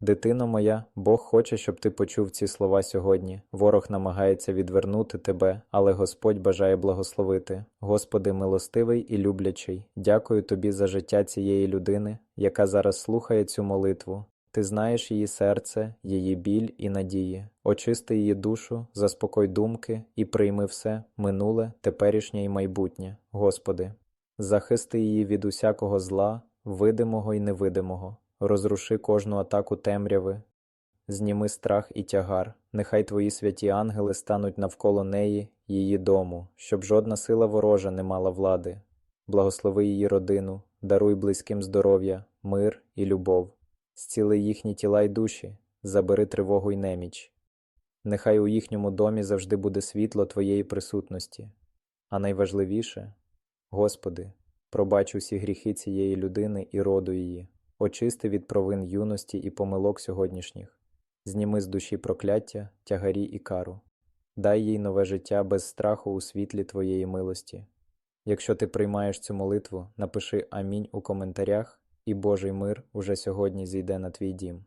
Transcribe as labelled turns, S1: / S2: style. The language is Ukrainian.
S1: Дитино моя, Бог хоче, щоб ти почув ці слова сьогодні. Ворог намагається відвернути тебе, але Господь бажає благословити. Господи, милостивий і люблячий, дякую тобі за життя цієї людини, яка зараз слухає цю молитву. Ти знаєш її серце, її біль і надії. Очисти її душу, заспокой думки і прийми все минуле, теперішнє і майбутнє, Господи. Захисти її від усякого зла, видимого і невидимого. Розруши кожну атаку темряви, зніми страх і тягар. Нехай твої святі ангели стануть навколо неї, її дому, щоб жодна сила ворожа не мала влади. Благослови її родину, даруй близьким здоров'я, мир і любов. Зціли їхні тіла й душі, забери тривогу й неміч. Нехай у їхньому домі завжди буде світло Твоєї присутності. А найважливіше, Господи, пробач усі гріхи цієї людини і роду її, очисти від провин юності і помилок сьогоднішніх, зніми з душі прокляття, тягарі і кару, дай їй нове життя без страху у світлі Твоєї милості. Якщо ти приймаєш цю молитву, напиши Амінь у коментарях, і Божий мир уже сьогодні зійде на твій дім.